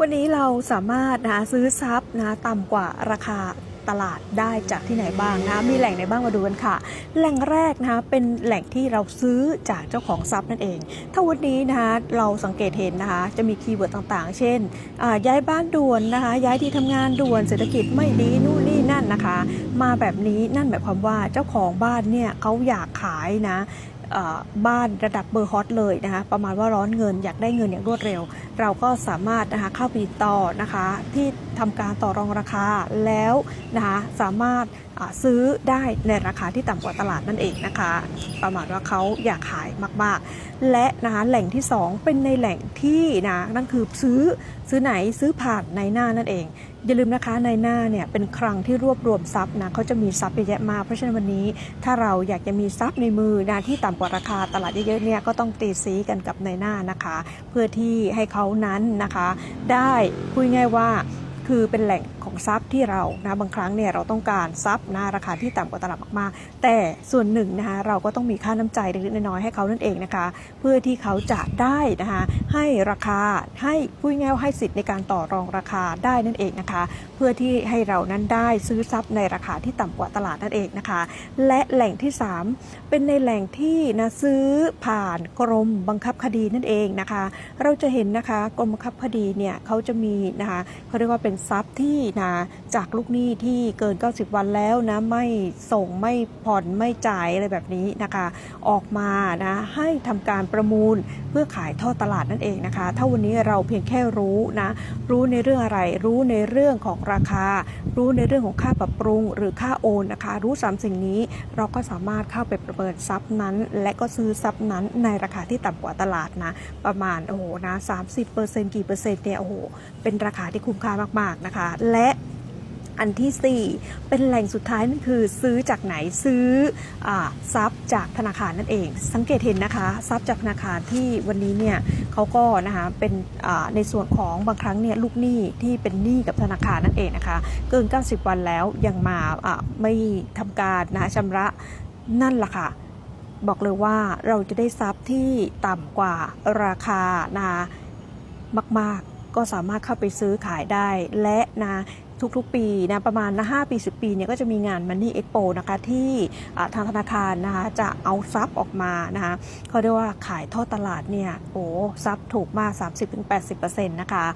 วันนี้เราสามารถนะซื้อทรัพย์นะต่ำกว่าราคาตลาดได้จากที่ไหนบ้างนะมีแหล่งไหนบ้างมาดูกันค่ะ แหล่งแรกนะคะเป็นแหล่งที่เราซื้อจากเจ้าของทรัพย์นั่นเอง ถ้าวันนี้นะคะเราสังเกตเห็นนะคะจะมีคีย์เวิร์ดต่างๆ เช่น ย้ายบ้านด่วนนะคะย้ายที่ทำงานด่วนเศรษฐกิจไม่ดีนู่นนี่นั่นนะคะ มาแบบนี้นั่นหมายความว่าเจ้าของบ้านเนี่ยเขาอยากขายนะ บ้านระดับเบอร์ฮอตเลยนะคะ ประมาณว่าร้อนเงินอยากได้เงินอย่างรวดเร็ว เราก็สามารถนะคะเข้าไปติดต่อนะคะที่ทำการต่อรองราคาแล้วนะคะสามารถซื้อได้ในราคาที่ต่ำกว่าตลาดนั่นเองนะคะ ประมาณว่าเขาอยากขายมาก ๆ และนะคะแหล่งที่ 2 เป็นในแหล่งที่นะนั่นคือซื้อซื้อไหนซื้อผ่านในหน้านั่นเองอย่าลืมนะคะในหน้าเนี่ยเป็นคลังที่รวบรวมทรัพย์นะเขาจะมีทรัพย์เยอะแยะมากเพราะฉะนั้นวันนี้ถ้าเราอยากจะมีทรัพย์ในมือนะที่ต่ำกว่าราคาตลาดเยอะๆเนี่ยก็ต้องตีซีกันกับในหน้านะคะ เพื่อที่ให้เขานั้นนะคะ ได้พูดง่ายว่า คือเป็นแหล่งของทรัพย์ที่เรานะบางครั้งเนี่ยเราต้องการทรัพย์นะราคาที่ต่ำกว่าตลาดมากๆ แต่ส่วนหนึ่งนะคะเราก็ต้องมีค่าน้ำใจเล็กๆน้อยๆให้เขานั่นเองนะคะ เพื่อที่เขาจะได้นะคะให้ราคาให้พูดง่ายให้สิทธิ์ในการต่อรองราคาได้นั่นเองนะคะ เพื่อที่ให้เรานั้นได้ซื้อทรัพย์ในราคาที่ต่ำกว่าตลาดนั่นเองนะคะ และแหล่งที่ 3 เป็นในแหล่งที่นะซื้อผ่านกรมบังคับคดีนั่นเองนะคะ เราจะเห็นนะคะกรมบังคับคดีเนี่ยเขาจะมีนะคะเขาเรียกว่าเป็นทรัพย์ที่นะจากลูกหนี้ที่เกิน 90 วันแล้วนะไม่ส่งไม่ผ่อนไม่จ่ายอะไรแบบนี้นะคะ ออกมานะให้ทำการประมูลเพื่อขายทอดตลาดนั่นเองนะคะ ถ้าวันนี้เราเพียงแค่รู้นะรู้ในเรื่องอะไร รู้ในเรื่องของราคา รู้ในเรื่องของค่าปรับปรุง หรือค่าโอนนะคะ รู้สามสิ่งนี้เราก็สามารถเข้าไปประเมินทรัพย์นั้น และก็ซื้อทรัพย์นั้นในราคาที่ต่ำกว่าตลาดนะประมาณโอ้โหนะ30เปอร์เซ็นต์กี่เปอร์เซ็นต์เนี่ยโอ้โหเป็นราคาที่คุ้มค่ามากๆนะคะ และอันที่ 4 เป็นแหล่งสุดท้ายนั่นคือซื้อจากไหนซื้ออทรัพย์จากธนาคารนั่นเอง สังเกตเห็นนะคะทรัพย์จากธนาคารที่วันนี้เนี่ยเขาก็นะคะเป็นในส่วนของบางครั้งเนี่ยลูกหนี้ที่เป็นหนี้กับธนาคารนั่นเองนะคะเกิน 90 วันแล้วยังมาไม่ทำการนะชำระนั่นแหละค่ะบอกเลยว่าเราจะได้ทรัพย์ที่ต่ำกว่าราคานะคะมาก ๆ ก็สามารถเข้าไปซื้อขายได้และนะ ทุกๆ ปีนะประมาณนะ5ปี 10 ปีเนี่ยก็จะมีงาน Money Expo นะคะที่ทางธนาคารนะคะจะเอาทรัพย์ออกมานะคะเขาเรียกว่าขายทอดตลาดเนี่ยโอ้ทรัพย์ถูกมาก 30-80%นะคะ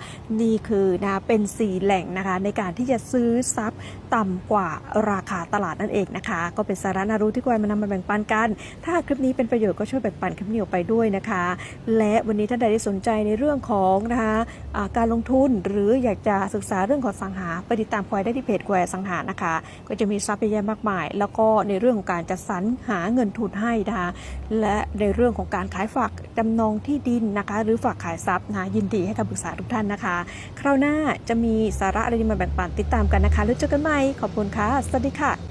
นี่คือนะเป็น 4 แหล่งนะคะในการที่จะซื้อทรัพย์ต่ำกว่าราคาตลาดนั่นเองนะคะ ก็เป็นสาระน่ารู้ที่ควรมานำมาแบ่งปันกัน ถ้าคลิปนี้เป็นประโยชน์ก็ช่วยแบ่งปันคลิปนี้ออกไปด้วยนะคะ และวันนี้ท่านใดที่สนใจในเรื่องของนะคะการลงทุนหรืออยากจะศึกษาเรื่องของสังหาไปติดตามควายได้ที่เพจควายสังหานะคะ ก็จะมีทรัพย์เยอะแยะมากมาย แล้วก็ในเรื่องของการจัดสรรหาเงินทุนให้นะคะและในเรื่องของการขายฝากจำนองที่ดินนะคะ หรือฝากขายทรัพย์นะยินดีให้คำปรึกษาทุกท่านนะคะ คราวหน้าจะมีสาระอะไรมาแบ่งปันติดตามกันนะคะแล้วเจอกันใหม่ขอบคุณค่ะสวัสดีค่ะ